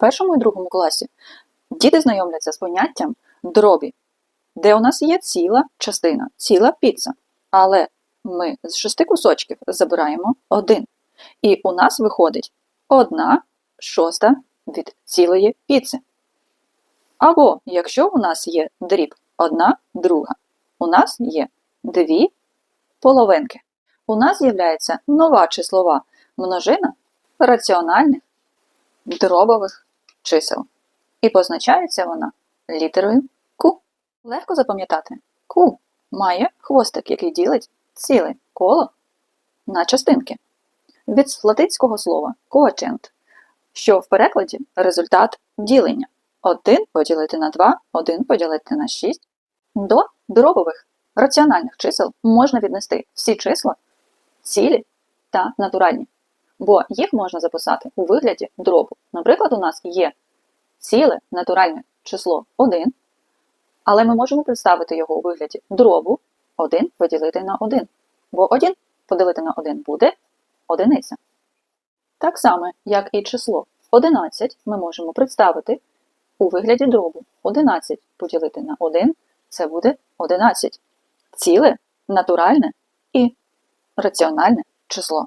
першому і другому класі діти знайомляться з поняттям дробі, де у нас є ціла частина, ціла піца. Але ми з шести кусочків забираємо один. І у нас виходить одна шоста від цілої піци. Або якщо у нас є дріб одна друга, у нас є дві половинки. У нас з'являється нова числова множина раціональних дробових чисел. І позначається вона літерою Q. Легко запам'ятати. Q має хвостик, який ділить ціле коло на частинки. Від латинського слова коефіцієнт, що в перекладі результат ділення. 1 поділити на 2, 1 поділити на 6. До дробових раціональних чисел можна віднести всі числа цілі та натуральні, бо їх можна записати у вигляді дробу. Наприклад, у нас є ціле натуральне число 1, але ми можемо представити його у вигляді дробу 1 поділити на 1, бо 1 поділити на 1 буде одиниця. Так само, як і число 11 ми можемо представити у вигляді дробу 11 поділити на 1 це буде 11. Ціле, натуральне і раціональне число.